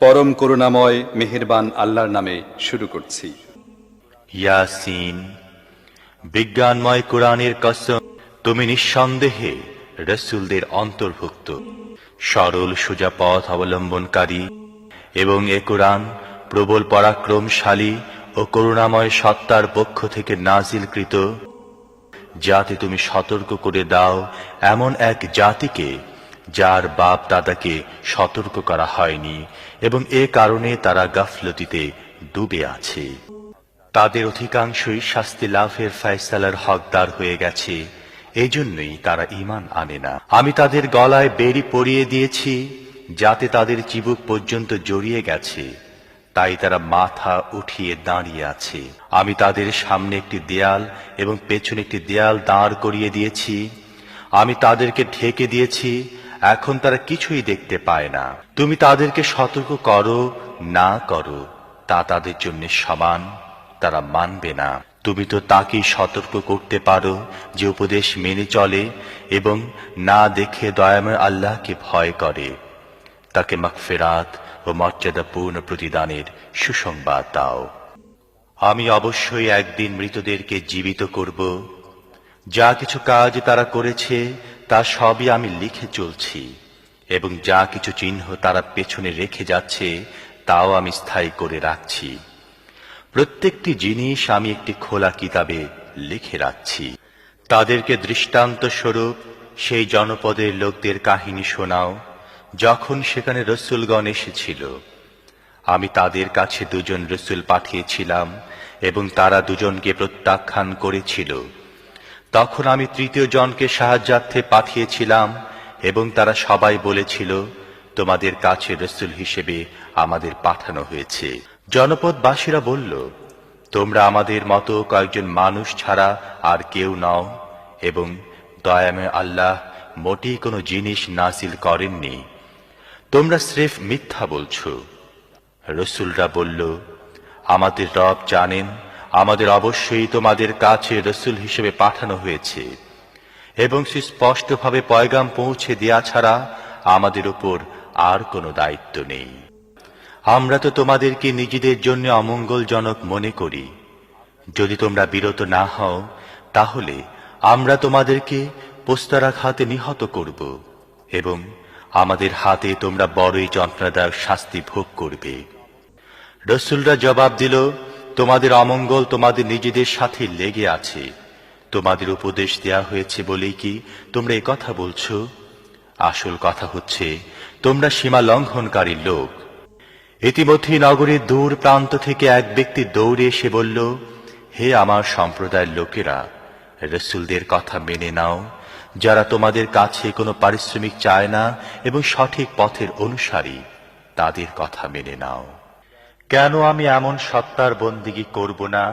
পরম করুণাময় মেহেরবান আল্লাহর নামে শুরু করছি। ইয়াসিন, বিজ্ঞানময় কোরআনের কসম, তুমি নিঃসন্দেহে রসুলদের অন্তর্ভুক্ত। সরল, সোজা পথ অবলম্বনকারী এবং এ কোরআন প্রবল পরাক্রমশালী ও করুণাময় সত্তার পক্ষ থেকে নাজিলকৃত, যাতে তুমি সতর্ক করে দাও এমন এক জাতিকে যার বাপ দাদাকে সতর্ক করা হয়নি এবং এ কারণে তারা গাফলতিতে ডুবে আছে। তাদের অধিকাংশই শাস্তি লাভের ফয়সালার হকদার হয়ে গেছে এই জন্যই তারা ইমান আনে না। আমি তাদের গলায় বেরি পরিয়ে দিয়েছি, যাতে তাদের চিবুক পর্যন্ত জড়িয়ে গেছে, তাই তারা মাথা উঠিয়ে দাঁড়িয়ে আছে। আমি তাদের সামনে একটি দেয়াল এবং পেছনে একটি দেয়াল দাঁড় করিয়ে দিয়েছি, আমি তাদেরকে ঢেকে দিয়েছি এখন তারা কিছুই দেখতে পায় না। তুমি তাদেরকে সতর্ক করো, না করো, তা তাদের জন্য সমান, তারা মানবে না। তুমি তো তাকেই সতর্ক করতে পারো যে উপদেশ মেনে চলে এবং না দেখে দয়াময় আল্লাহকে ভয় করে। তাকে মাগফিরাত ও মর্যাদাপূর্ণ প্রতিদানের সুসংবাদ দাও। আমি অবশ্যই একদিন মৃতদেরকে জীবিত করব। যা কিছু কাজ তারা করেছে তা সবই আমি লিখে চলছি, এবং যা কিছু চিহ্ন তারা পেছনে রেখে যাচ্ছে, তাও আমি স্থায়ী করে রাখছি। প্রত্যেকটি জিনিস আমি একটি খোলা কিতাবে লিখে রাখছি। তাদেরকে দৃষ্টান্ত স্বরূপ সেই জনপদের লোকদের কাহিনী শোনাও, যখন সেখানে রসুলগণ এসেছিল। আমি তাদের কাছে দুজন রসুল পাঠিয়েছিলাম, এবং তারা দুজনকে প্রত্যাখ্যান করেছিল। তখন আমি তৃতীয় জনকে সাহায্যার্থে পাঠিয়েছিলাম, এবং তারা সবাই বলেছিল, তোমাদের কাছে রসুল হিসেবে আমাদের পাঠানো হয়েছে। জনপদবাসীরা বলল, তোমরা আমাদের মতো কয়েকজন মানুষ ছাড়া আর কেউ নও, এবং দয়াময় আল্লাহ মোটেই কোনো জিনিস নাসিল করেননি। তোমরা স্রেফ মিথ্যা বলছো। রসুলরা বলল, আমাদের রব জানেন আমাদের অবশ্যই তোমাদের কাছে রসুল হিসেবে পাঠানো হয়েছে। এবং সুস্পষ্টভাবে পয়গাম পৌঁছে দেয়া ছাড়া আমাদের উপর আর কোনো দায়িত্ব নেই। আমরা তো তোমাদেরকে নিজেদের জন্য অমঙ্গলজনক মনে করি। যদি তোমরা বিরত না হও, তাহলে আমরা তোমাদেরকে পোস্তারাঘাতে নিহত করব এবং আমাদের হাতে তোমরা বড়ই যন্ত্রণাদায়ক শাস্তি ভোগ করবে। রসুলরা জবাব দিল তোমাদের অমঙ্গল তোমাদের নিজেদের সাথে লেগে আছে। তোমাদের উপদেশ দেয়া হয়েছে বলেই কি তোমরা কথা বলছো? আসল কথা হচ্ছে, তোমরা সীমা লঙ্ঘনকারী লোক। ইতিমধ্যে নগরীর দূর প্রান্ত থেকে এক ব্যক্তি দৌড়ে এসে বলল, হে আমার সম্প্রদায়ের লোকেরা, রসুলদের কথা মেনে নাও। যারা তোমাদের কাছে কোনো পারিশ্রমিক চায় না এবং সঠিক পথের অনুসারী, তাদের কথা মেনে নাও। কেন আমি এমন সত্তার বন্দিগি করব না,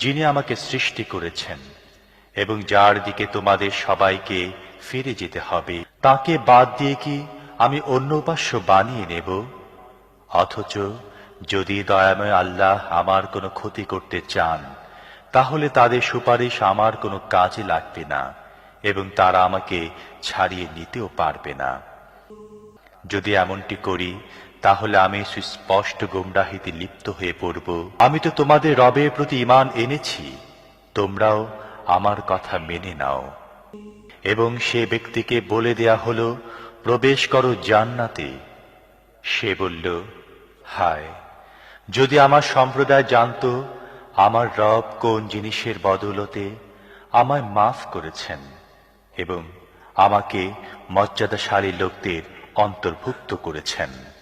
যিনি আমাকে সৃষ্টি করেছেন, এবং যার দিকে তোমাদের সবাইকে ফিরে যেতে হবে, তাকে বাদ দিয়ে কি আমি অন্য উপাস্য বানিয়ে নেব? অথচ যদি দয়াময় আল্লাহ আমার কোনো ক্ষতি করতে চান, তাহলে তাদের সুপারিশ আমার কোনো কাজে লাগবে না, এবং তারা আমাকে ছাড়িয়ে নিতেও পারবে না। যদি এমনটি করি তাহলে আমি সুস্পষ্ট গোমরাহিতে লিপ্ত হয়ে পড়ব। আমি তো তোমাদের রবের প্রতি ইমান এনেছি। তোমরাও আমার কথা মেনে নাও। এবং সে ব্যক্তিকে বলে দেয়া হলো, প্রবেশ করো জান্নাতে। সে বলল, হায়, যদি আমার সম্প্রদায় জানতো, আমার রব কোন জিনিসের বদলতে আমায় মাফ করেছেন এবং আমাকে মর্যাদাশালী লোকদের অন্তর্ভুক্ত করেছেন।